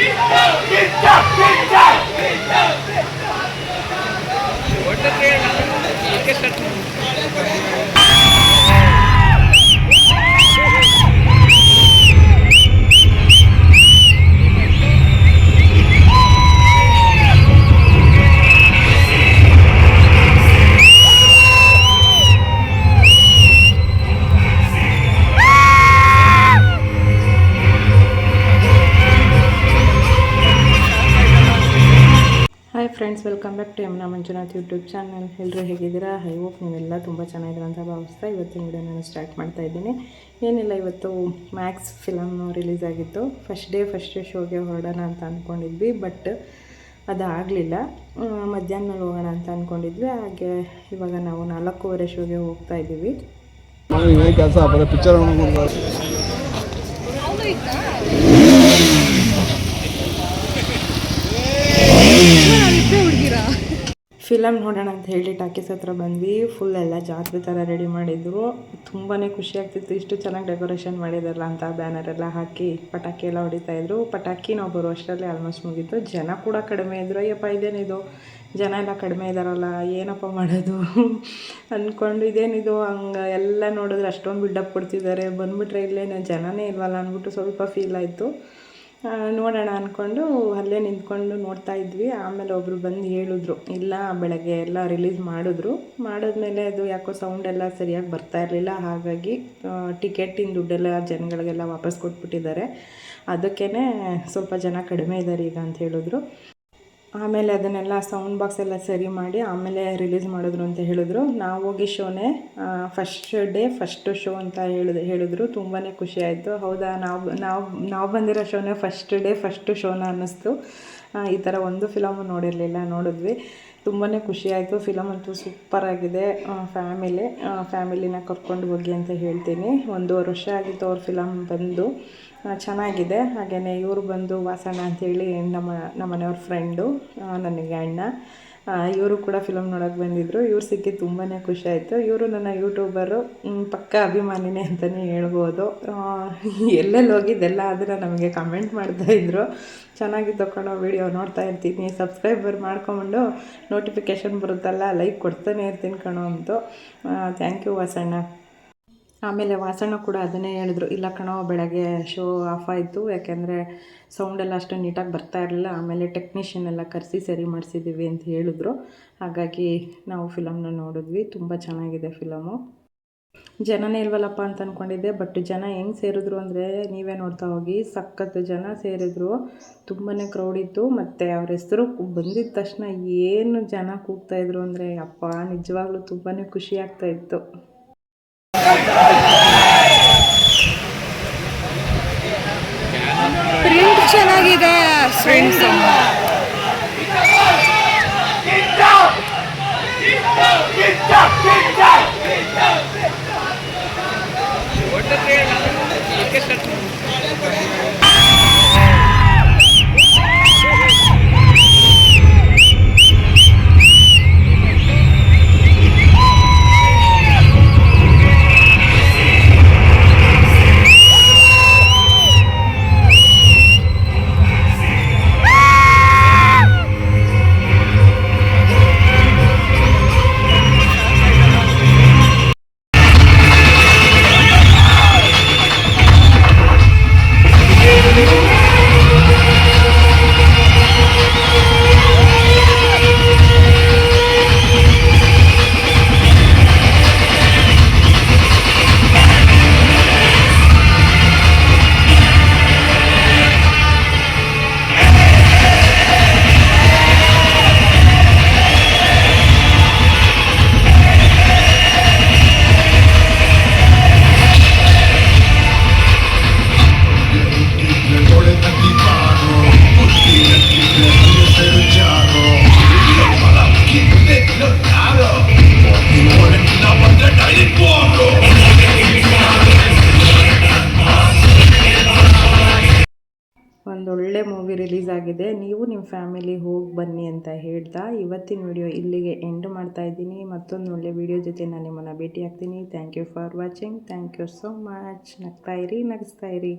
জিন্দাবাদ friends, welcome back to Yamuna Manjunath YouTube channel. ಎಲ್ಲರೂ ಹೇಗಿದ್ದೀರಾ? ಐ ಹೋಪ್ ನೀವೆಲ್ಲ ತುಂಬ ಚೆನ್ನಾಗಿದ್ದೀರ ಅಂತ ಭಾವಿಸ್ತಾ ಇವತ್ತಿನ ವಿಡಿಯೋ ನಾನು ಸ್ಟಾರ್ಟ್ ಮಾಡ್ತಾ ಇದ್ದೀನಿ. ಏನಿಲ್ಲ, ಇವತ್ತು ಮ್ಯಾಕ್ಸ್ ಫಿಲಮ್ ರಿಲೀಸ್ ಆಗಿತ್ತು. ಫಸ್ಟ್ ಡೇ, ಫಸ್ಟ್ ಶೋಗೆ ಹೊರಡೋಣ ಅಂತ ಅಂದ್ಕೊಂಡಿದ್ವಿ ಬಟ್ ಅದು ಆಗಲಿಲ್ಲ ಮಧ್ಯಾಹ್ನ ಹೋಗೋಣ ಅಂತ ಅಂದ್ಕೊಂಡಿದ್ವಿ ಹಾಗೆ ಇವಾಗ ನಾವು ನಾಲ್ಕೂವರೆ ಶೋಗೆ ಹೋಗ್ತಾ ಇದ್ದೀವಿ. ಕೆಲಸ ಫಿಲಮ್ ನೋಡೋಣ ಅಂತ ಹೇಳಿ ಟಾಕೀಸ್ ಹತ್ರ ಬಂದ್ವಿ. ಫುಲ್ ಎಲ್ಲ ಜಾತ್ರೆ ಥರ ರೆಡಿ ಮಾಡಿದ್ರು. ತುಂಬಾ ಖುಷಿ ಆಗ್ತಿತ್ತು. ಇಷ್ಟು ಚೆನ್ನಾಗಿ ಡೆಕೋರೇಷನ್ ಮಾಡಿದಾರಲ್ಲ ಅಂತ ಬ್ಯಾನರ್ ಎಲ್ಲ ಹಾಕಿ ಪಟಾಕಿ ಎಲ್ಲ ಹೊಡಿತಾ ಇದ್ರು. ಪಟಾಕಿ ನಾವು ಬರೋ ಅಷ್ಟರಲ್ಲಿ ಆಲ್ಮೋಸ್ಟ್ ಮುಗೀತು. ಜನ ಕೂಡ ಕಡಿಮೆ ಇದ್ರು. ಅಯ್ಯಪ್ಪ, ಇದೇನಿದು? ಜನ ಎಲ್ಲ ಕಡಿಮೆ ಇದ್ದಾರಲ್ಲ ಏನಪ್ಪ ಮಾಡೋದು? ಅಂದ್ಕೊಂಡು ಇದೇನಿದು? ಹಂಗೆ ಎಲ್ಲ ನೋಡಿದ್ರೆ ಅಷ್ಟೊಂದು ಬಿಲ್ಡಪ್ ಕೊಡ್ತಿದ್ದಾರೆ. ಬಂದುಬಿಟ್ರೆ ಇಲ್ಲೇನು, ಜನನೇ ಇಲ್ವಲ್ಲ ಅಂದ್ಬಿಟ್ಟು ಸ್ವಲ್ಪ ಫೀಲ್ ಆಯಿತು. ನೋಡೋಣ ಅಂದ್ಕೊಂಡು ಅಲ್ಲೇ ನಿಂತ್ಕೊಂಡು ನೋಡ್ತಾ ಇದ್ವಿ. ಆಮೇಲೆ ಒಬ್ಬರು ಬಂದು ಹೇಳಿದ್ರು, ಇಲ್ಲ, ಬೆಳಗ್ಗೆ ಎಲ್ಲ ರಿಲೀಸ್ ಮಾಡಿದ್ರು. ಮಾಡಿದ್ಮೇಲೆ ಅದು ಯಾಕೋ ಸೌಂಡ್ ಎಲ್ಲ ಸರಿಯಾಗಿ ಬರ್ತಾ ಇರಲಿಲ್ಲ. ಹಾಗಾಗಿ ಟಿಕೆಟಿನ ದುಡ್ಡೆಲ್ಲ ಜನಗಳಿಗೆಲ್ಲ ವಾಪಸ್ ಕೊಟ್ಬಿಟ್ಟಿದ್ದಾರೆ. ಅದಕ್ಕೇ ಸ್ವಲ್ಪ ಜನ ಕಡಿಮೆ ಇದ್ದಾರೆ ಈಗ ಅಂತ ಹೇಳಿದ್ರು. ಆಮೇಲೆ ಅದನ್ನೆಲ್ಲ ಸೌಂಡ್ ಬಾಕ್ಸ್ ಎಲ್ಲ ಸರಿ ಮಾಡಿ ಆಮೇಲೆ ರಿಲೀಸ್ ಮಾಡಿದ್ರು ಅಂತ ಹೇಳಿದ್ರು. ನಾವು ಹೋಗಿ ಶೋನೇ ಫಸ್ಟ್ ಡೇ ಫಸ್ಟ್ ಶೋ ಅಂತ ಹೇಳಿದ್ರು ಹೇಳಿದ್ರು. ತುಂಬಾ ಖುಷಿ ಆಯಿತು. ಹೌದಾ, ನಾವು ನಾವು ನಾವು ಬಂದಿರೋ ಶೋನೇ ಫಸ್ಟ್ ಡೇ ಫಸ್ಟ್ ಶೋನ ಅನ್ನಿಸ್ತು. ಈ ಥರ ಒಂದು ಫಿಲಮು ನೋಡಿರಲಿಲ್ಲ, ನೋಡಿದ್ವಿ. ತುಂಬಾ ಖುಷಿ ಆಯಿತು. ಫಿಲಮ್ ಅಂತೂ ಸೂಪರಾಗಿದೆ ಫ್ಯಾಮಿಲಿ ಫ್ಯಾಮಿಲಿನ ಕರ್ಕೊಂಡು ಹೋಗಿ ಅಂತ ಹೇಳ್ತೀನಿ. ಒಂದೂವರೆ ವರ್ಷ ಆಗಿತ್ತು ಅವ್ರ ಫಿಲಮ್ ಬಂದು. ಚೆನ್ನಾಗಿದೆ. ಹಾಗೆಯೇ ಇವರು ಬಂದು ವಾಸಣ್ಣ ಅಂತೇಳಿ ನಮ್ಮ ನಮ್ಮ ಮನೆಯವ್ರ ಫ್ರೆಂಡು ನನಗೆ ಅಣ್ಣ. ಇವರು ಕೂಡ ಫಿಲಮ್ ನೋಡೋಕೆ ಬಂದಿದ್ದರು ಇವ್ರು ಸಿಕ್ಕಿ ತುಂಬಾ ಖುಷಿ ಆಯಿತು. ಇವರು ನನ್ನ ಯೂಟ್ಯೂಬರು ಪಕ್ಕ ಅಭಿಮಾನಿನೇ ಅಂತಲೇ ಹೇಳ್ಬೋದು. ಎಲ್ಲೆಲ್ಲಿ ಹೋಗಿದ್ದೆಲ್ಲ ಅದನ್ನು ನಮಗೆ ಕಮೆಂಟ್ ಮಾಡ್ತಾಯಿದ್ರು ಚೆನ್ನಾಗಿ ತಗೊಳ್ಳೋ ವಿಡಿಯೋ ನೋಡ್ತಾ ಇರ್ತೀನಿ. ಸಬ್ಸ್ಕ್ರೈಬರ್ ಮಾಡ್ಕೊಂಡು ನೋಟಿಫಿಕೇಷನ್ ಬರುತ್ತಲ್ಲ ಲೈಕ್ ಕೊಡ್ತಾನೆ ಇರ್ತೀನಿ ಕಣೋ ಅಂತು. Thank you Vasanna. ಆಮೇಲೆ ವಾಸಣ್ಣ ಕೂಡ ಅದನ್ನೇ ಹೇಳಿದ್ರು, ಇಲ್ಲ ಕಣೋ, ಬೆಳಗ್ಗೆ ಶೋ ಆಫ್ ಆಯಿತು, ಯಾಕೆಂದರೆ ಸೌಂಡೆಲ್ಲ ಅಷ್ಟು ನೀಟಾಗಿ ಬರ್ತಾ ಇರಲಿಲ್ಲ, ಆಮೇಲೆ ಟೆಕ್ನಿಷಿಯನ್ ಎಲ್ಲ ಕರೆಸಿ ಸರಿ ಮಾಡಿಸಿದ್ದೀವಿ ಅಂತ ಹೇಳಿದ್ರು. ಹಾಗಾಗಿ ನಾವು ಫಿಲಮ್ನ ನೋಡಿದ್ವಿ, ತುಂಬ ಚೆನ್ನಾಗಿದೆ ಫಿಲಮು. ಜನನೇ ಇಲ್ವಲ್ಲಪ್ಪ ಅಂತ ಅಂದ್ಕೊಂಡಿದ್ದೆ ಬಟ್ ಜನ ಹೆಂಗೆ ಸೇರಿದ್ರು ಅಂದರೆ ನೀವೇ ನೋಡ್ತಾ ಹೋಗಿ ಸಖತ್ತು ಜನ ಸೇರಿದ್ರು ತುಂಬಾ ಕ್ರೌಡ್ ಇತ್ತು, ಮತ್ತು ಅವ್ರ ಹೆಸರು ಬಂದಿದ ತಕ್ಷಣ ಏನು ಜನ ಕೂಗ್ತಾಯಿದ್ರು ಅಂದರೆ, ಅಪ್ಪ, ನಿಜವಾಗ್ಲೂ ತುಂಬಾ ಖುಷಿ ಚೆನ್ನಾಗಿದೆ ಫ್ರೆಂಡ್ಸ್ ಒಂದೊಳ್ಳೆ ಆಗಿದೆ. ನೀವು ನಿಮ್ಮ ಫ್ಯಾಮಿಲಿ ಹೋಗಿ ಬನ್ನಿ ಅಂತ ಹೇಳ್ತಾ ಇವತ್ತಿನ ವಿಡಿಯೋ ಇಲ್ಲಿಗೆ ಎಂಡ್ ಮಾಡ್ತಾ ಇದ್ದೀನಿ. ಮತ್ತೊಂದು ಒಳ್ಳೆ ವಿಡಿಯೋ ಜೊತೆ ನಾನು ನಿಮ್ಮನ್ನು ಭೇಟಿ ಆಗ್ತೀನಿ thank you for watching thank you so much ನಗ್ತಾ ಇರಿ, ನಗಿಸ್ತಾ ಇರಿ.